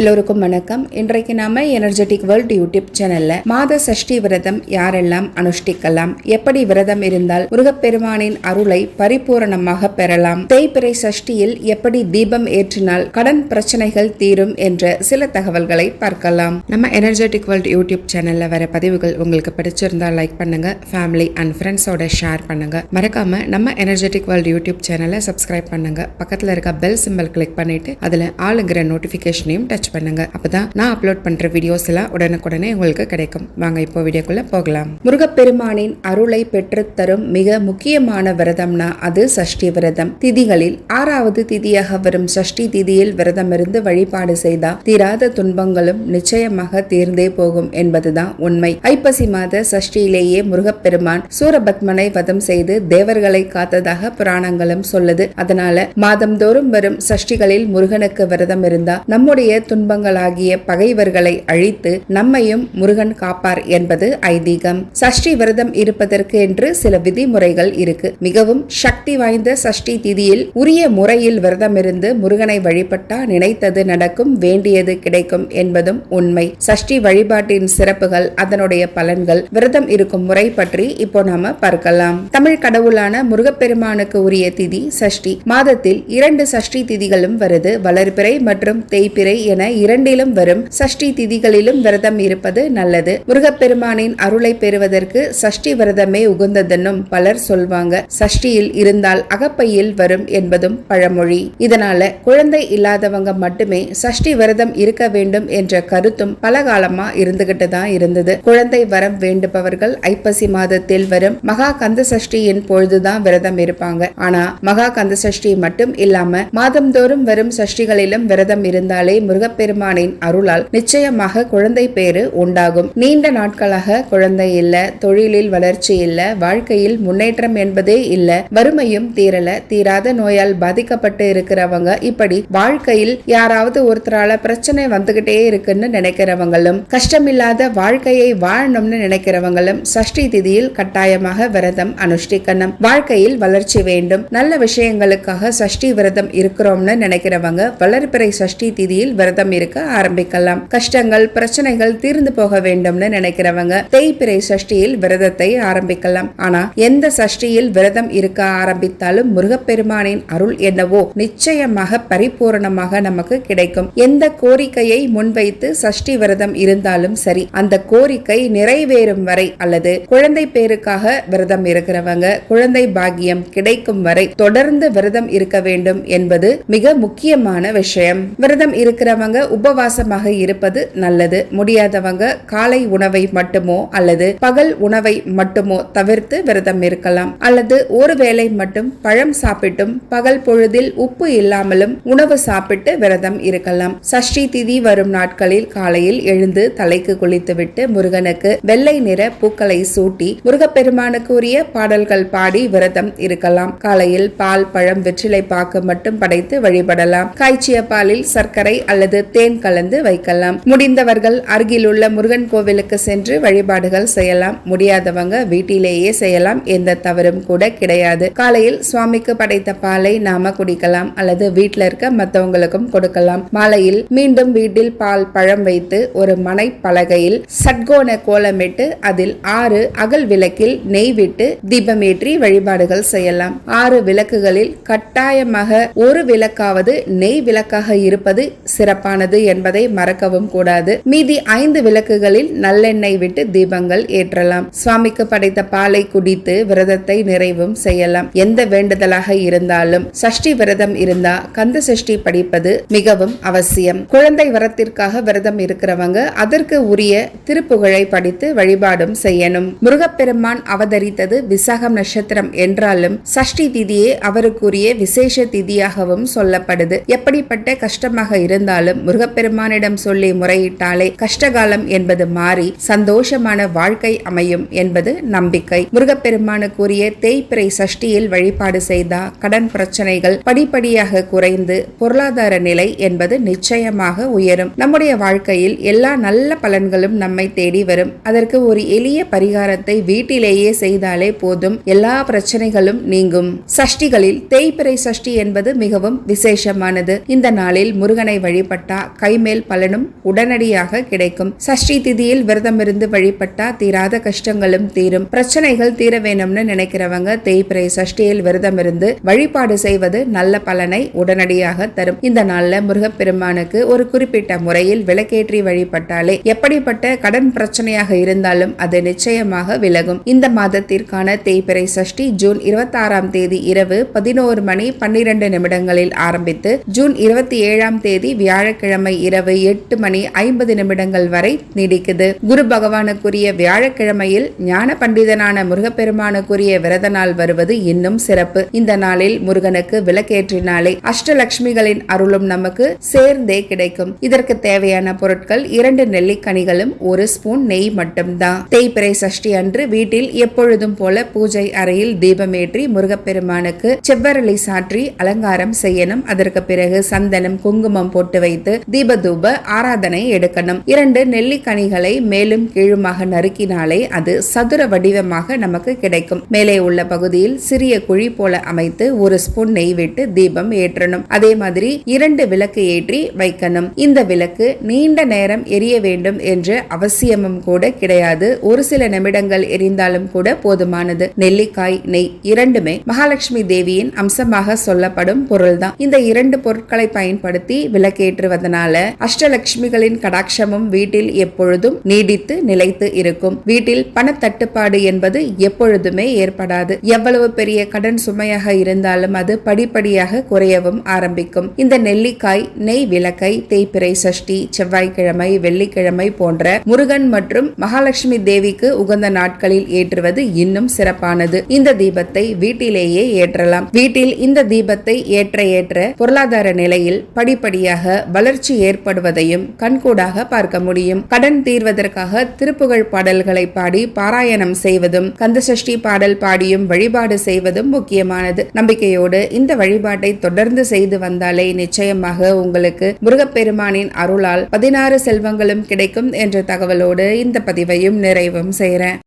எல்லோருக்கும் வணக்கம். இன்றைக்கு நாம எனர்ஜெட்டிக் வேர்ல்ட் யூடியூப் சேனல்ல மாத சஷ்டி விரதம் யாரெல்லாம் அனுஷ்டிக்கலாம்? எப்படி விரதம் இருந்தால் முருகப்பெருமானின் அருளை பரிபூரணமாக பெறலாம்? தேய்பிறை சஷ்டியில் எப்படி தீபம் ஏற்றினால் கடன் பிரச்சனைகள் தீரும் என்ற சில தகவல்களை பார்க்கலாம். நம்ம எனர்ஜெட்டிக் வேர்ல்ட் யூடியூப் சேனல்ல வர பதிவுகள் உங்களுக்கு பிடிச்சிருந்தா லைக் பண்ணுங்க. ஃபேமிலி அண்ட் ஃப்ரெண்ட்ஸோட ஷேர் பண்ணுங்க. மறக்காம நம்ம எனர்ஜெட்டிக் வேர்ல்ட் யூடியூப் சேனலை சப்ஸ்கிரைப் பண்ணுங்க. பக்கத்துல இருக்க பெல் சிம்பல் கிளிக் பண்ணிட்டு அதுல ஆளுங்கிற நோட்டிபிகேஷனையும் டச் பண்ணுங்க. அப்பதான் நான் அப்லோட் பண்ற வீடியோஸ் எல்லாம் உடனுக்குடனே உங்களுக்கு கிடைக்கும். வாங்க இப்போ வீடியோக்குள்ள போகலாம். முருகப்பெருமானின் அருளை பெற்றுத்தரும் மிக முக்கியமான விரதம்னா அது சஷ்டி விரதம். திதிகளில் ஆறாவது திதியாக வரும் சஷ்டி திதியில் விரதம் இருந்து வழிபாடு செய்தா தீராத துன்பங்களும் நிச்சயமாக தீர்ந்தே போகும் என்பதுதான் உண்மை. ஐப்பசி மாத சஷ்டியிலேயே முருகப்பெருமான் சூரபத்மனை வதம் செய்து தேவர்களை காத்ததாக புராணங்களும் சொல்லுது. அதனால மாதம்தோறும் வரும் சஷ்டிகளில் முருகனுக்கு விரதம் இருந்தா நம்முடைய துன்பங்களாகிய பகைவர்களை அழித்து நம்மையும் முருகன் காப்பார் என்பது ஐதீகம். சஷ்டி விரதம் இருப்பதற்கு என்று சில விதிமுறைகள் இருக்கு. மிகவும் சக்தி வாய்ந்த சஷ்டி திதியில் உரிய முறையில் விரதமிருந்து முருகனை வழிபட்டா நினைத்தது நடக்கும் வேண்டியது கிடைக்கும் என்பதும் உண்மை. சஷ்டி வழிபாட்டின் சிறப்புகள் அதனுடைய பலன்கள். விரதம் இருக்கும் முறை பற்றி இப்போ நாம பார்க்கலாம். தமிழ் கடவுளான முருகப்பெருமானுக்கு உரிய திதி சஷ்டி. மாதத்தில் இரண்டு சஷ்டி திதிகளும் வருது. வளர்பிறை மற்றும் தேய்பிறை என என இரண்டிலும் வரும் சஷ்டி திதிகளிலும் விரதம் இருப்பது நல்லது. முருகப்பெருமானின் அருளை பெறுவதற்கு சஷ்டி விரதமே உகந்ததென்னும் பலர் சொல்வாங்க. சஷ்டியில் இருந்தால் அகப்பையில் வரும் என்பதும் பழமொழி. இதனால குழந்தை இல்லாதவங்க மட்டுமே சஷ்டி விரதம் இருக்க வேண்டும் என்ற கருத்தும் பல காலமா இருந்துகிட்டு தான் இருந்தது. குழந்தை வரம் வேண்டுபவர்கள் ஐப்பசி மாதத்தில் வரும் மகா கந்த சஷ்டியின் பொழுதுதான் விரதம் இருப்பாங்க. ஆனா மகா கந்த சஷ்டி மட்டும் இல்லாம மாதந்தோறும் வரும் சஷ்டிகளிலும் விரதம் இருந்தாலே முருக முருகப்பெருமானின் அருளால் நிச்சயமாக குழந்தை பேரு உண்டாகும். நீண்ட நாட்களாக குழந்தை இல்ல தொழிலில் வளர்ச்சி இல்ல வாழ்க்கையில் முன்னேற்றம் என்பதே இல்ல. வறுமையும் தீரல தீராத நோயால் பாதிக்கப்பட்டு இருக்கிறவங்க இப்படி வாழ்க்கையில் யாராவது ஒருத்தரால பிரச்சனை வந்துகிட்டே இருக்குன்னு நினைக்கிறவங்களும் கஷ்டமில்லாத வாழ்க்கையை வாழணும்னு நினைக்கிறவங்களும் சஷ்டி திதியில் கட்டாயமாக விரதம் அனுஷ்டிக்கணும். வாழ்க்கையில் வளர்ச்சி வேண்டும். நல்ல விஷயங்களுக்காக சஷ்டி விரதம் இருக்கிறோம்னு நினைக்கிறவங்க வளர்பிறை சஷ்டி திதியில் விரதம் இருக்க ஆரம்பிக்கலாம். கஷ்டங்கள் பிரச்சனைகள் தீர்ந்து போக வேண்டும்னு நினைக்கிறவங்க தேய்பிறை சஷ்டியில் விரதத்தை ஆரம்பிக்கலாம். ஆனா எந்த சஷ்டியில் விரதம் இருக்க ஆரம்பித்தாலும் முருகப்பெருமானின் அருள் என்னவோ நிச்சயமாக பரிபூரணமாக நமக்கு கிடைக்கும். எந்த கோரிக்கையை முன்வைத்து சஷ்டி விரதம் இருந்தாலும் சரி அந்த கோரிக்கை நிறைவேறும் வரை அல்லது குழந்தை பேருக்காக விரதம் இருக்கிறவங்க குழந்தை பாக்கியம் கிடைக்கும் வரை தொடர்ந்து விரதம் இருக்க வேண்டும் என்பது மிக முக்கியமான விஷயம். விரதம் இருக்கிறவங்க உபவாசமாக இருப்பது நல்லது. முடியாதவங்க காலை உணவை மட்டுமோ அல்லது பகல் உணவை மட்டுமோ தவிர்த்து விரதம் இருக்கலாம். அல்லது ஒரு வேளை மட்டும் பழம் சாப்பிட்டும் பகல் பொழுதில் உப்பு இல்லாமலும் உணவு சாப்பிட்டு விரதம் இருக்கலாம். சஷ்டி திதி வரும் நாட்களில் காலையில் எழுந்து தலைக்கு குளித்துவிட்டு முருகனுக்கு வெள்ளை நிற பூக்களை சூட்டி முருகப்பெருமானுக்கு உரிய பாடல்கள் பாடி விரதம் இருக்கலாம். காலையில் பால் பழம் வெற்றிலை பாக்கு மட்டும் படைத்து வழிபடலாம். காய்ச்சிய பாலில் சர்க்கரை அல்லது தேன் கலந்து வைக்கலாம். முடிந்தவர்கள் அருகிலுள்ள முருகன் கோவிலுக்கு சென்று வழிபாடுகள் செய்யலாம். முடியாதவங்க வீட்டிலேயே செய்யலாம். எந்த தவறும் கூட கிடையாது. காலையில் சுவாமிக்கு படைத்த பாலை நாம குடிக்கலாம். அல்லது வீட்டில் இருக்க மற்றவங்களுக்கும் கொடுக்கலாம். மாலையில் மீண்டும் வீட்டில் பால் பழம் வைத்து ஒரு மனை பலகையில் சட்கோண கோலமிட்டு அதில் ஆறு அகல் விளக்கில் நெய் விட்டு தீபமேற்றி வழிபாடுகள் செய்யலாம். ஆறு விளக்குகளில் கட்டாயமாக ஒரு விளக்காவது நெய் விளக்காக இருப்பது சிறப்பு. சிறப்பானது என்பதை மறக்கவும் கூடாது. மீதி ஐந்து விளக்குகளில் நல்லெண்ணெய் விட்டு தீபங்கள் ஏற்றலாம். சுவாமிக்கு படைத்த பாலை குடித்து விரதத்தை நிறைவும் செய்யலாம். எந்த வேண்டுதலாக இருந்தாலும் சஷ்டி விரதம் இருந்தா கந்த சஷ்டி படிப்பது மிகவும் அவசியம். குழந்தை வரத்திற்காக விரதம் இருக்கிறவங்க அதற்கு உரிய திருப்புகழை படித்து வழிபாடும் செய்யணும். முருகப்பெருமான் அவதரித்தது விசாகம் நட்சத்திரம் என்றாலும் சஷ்டி திதியே அவருக்குரிய விசேஷ திதியாகவும் சொல்லப்படுது. எப்படிப்பட்ட கஷ்டமாக இருந்தாலும் முருகப்பெருமானிடம் சொல்லி முறையிட்டாலே கஷ்டகாலம் என்பது மாறி சந்தோஷமான வாழ்க்கை அமையும் என்பது நம்பிக்கை. முருகப்பெருமானுக்குரிய தேய்பிறை சஷ்டியில் வழிபாடு செய்தா கடன் பிரச்சனைகள் படிப்படியாக குறைந்து பொருளாதார நிலை என்பது நிச்சயமாக உயரும். நம்முடைய வாழ்க்கையில் எல்லா நல்ல பலன்களும் நம்மை தேடி வரும். அதற்கு ஒரு எளிய பரிகாரத்தை வீட்டிலேயே செய்தாலே போதும். எல்லா பிரச்சனைகளும் நீங்கும். சஷ்டிகளில் தேய்பிறை சஷ்டி என்பது மிகவும் விசேஷமானது. இந்த நாளில் முருகனை வழிபட்ட வழிபட்டா கைமேல் பலனும் உடனடியாக கிடைக்கும். சஷ்டி திதியில் விரதம் இருந்து வழிபட்டா தீராத கஷ்டங்களும் தீரும். பிரச்சனைகள் தீர வேணும்னு நினைக்கிறவங்க தேய்பிரை சஷ்டியில் விரதம் இருந்து வழிபாடு செய்வது நல்ல பலனை உடனடியாக தரும். இந்த நாள்ல முருகப்பெருமானுக்கு ஒரு குறிப்பிட்ட முறையில் விளக்கேற்றி வழிபட்டாலே எப்படிப்பட்ட கடன் பிரச்சனையாக இருந்தாலும் அது நிச்சயமாக விலகும். இந்த மாதத்திற்கான தேய்பிரை சஷ்டி ஜூன் இருபத்தாறாம் தேதி இரவு பதினோரு மணி பன்னிரண்டு நிமிடங்களில் ஆரம்பித்து ஜூன் இருபத்தி ஏழாம் தேதி வியாழ வியாழக்கிழமை இரவு எட்டு மணி ஐம்பது நிமிடங்கள் வரை நீடிக்குது. குரு பகவானுக்குரிய வியாழக்கிழமையில் ஞான பண்டிதனான முருகப்பெருமானுக்குரிய விரத நாள் வருவது இன்னும் சிறப்பு. இந்த நாளில் முருகனுக்கு விளக்கேற்றினாலே அஷ்டலட்சுமிகளின் அருளும் நமக்கு சேர்ந்தே கிடைக்கும். இதற்கு தேவையான பொருட்கள் இரண்டு நெல்லிக்கனிகளும் ஒரு ஸ்பூன் நெய் மட்டும்தான். தேய்பிறை சஷ்டி அன்று வீட்டில் எப்பொழுதும் போல பூஜை அறையில் தீபமேற்றி முருகப்பெருமானுக்கு செவ்வரளி சாற்றி அலங்காரம் செய்யணும். அதற்கு பிறகு சந்தனம் குங்குமம் போட்டு வைத்து தீபதூப ஆராதனை எடுக்கணும். இரண்டு நெல்லிக்கனிகளை மேலும் கீழுமாக நறுக்கினாலே அது சதுர வடிவமாக நமக்கு கிடைக்கும். மேலே உள்ள பகுதியில் சிறிய குழி போல அமைத்து ஒரு ஸ்பூன் நெய் விட்டு தீபம் ஏற்றணும். அதே மாதிரி இரண்டு விளக்கு ஏற்றி வைக்கணும். இந்த விளக்கு நீண்ட நேரம் எரிய வேண்டும் என்று அவசியமும் கூட கிடையாது. ஒரு சில நிமிடங்கள் எரிந்தாலும் கூட போதுமானது. நெல்லிக்காய் நெய் இரண்டுமே மகாலட்சுமி தேவியின் அம்சமாக சொல்லப்படும் பொருள்தான். இந்த இரண்டு பொருட்களை பயன்படுத்தி விளக்கேற்றுவதனால அஷ்டலட்சுமிகளின் கடாட்சமும் வீட்டில் எப்பொழுதும் நீடித்து நிலைத்து இருக்கும். வீட்டில் பணத்தட்டுப்பாடு என்பது எப்பொழுதுமே ஏற்படாது. எவ்வளவு பெரிய கடன் சுமையாக இருந்தாலும் அது படிப்படியாக குறையவும் ஆரம்பிக்கும். இந்த நெல்லிக்காய் நெய் விளக்கை தேய்பிறை சஷ்டி செவ்வாய்க்கிழமை வெள்ளிக்கிழமை போன்ற முருகன் மற்றும் மகாலட்சுமி தேவிக்கு உகந்த நாட்களில் ஏற்றுவது இன்னும் சிறப்பானது. இந்த தீபத்தை வீட்டிலேயே ஏற்றலாம். வீட்டில் இந்த தீபத்தை ஏற்ற ஏற்ற பொருளாதார நிலையில் படிப்படியாக வளர்ச்சி ஏற்படுவதையும் கண்கூடாக பார்க்க முடியும். கடன் தீர்வதற்காக திருப்புகழ் பாடல்களை பாடி பாராயணம் செய்வதும் கந்தசஷ்டி பாடல் பாடியும் வழிபாடு செய்வதும் முக்கியமானது. நம்பிக்கையோடு இந்த வழிபாட்டை தொடர்ந்து செய்து வந்தாலே நிச்சயமாக உங்களுக்கு முருகப்பெருமானின் அருளால் பதினாறு செல்வங்களும் கிடைக்கும் என்ற தகவலோடு இந்த பதிவையும் நிறைவும் செய்கிறேன்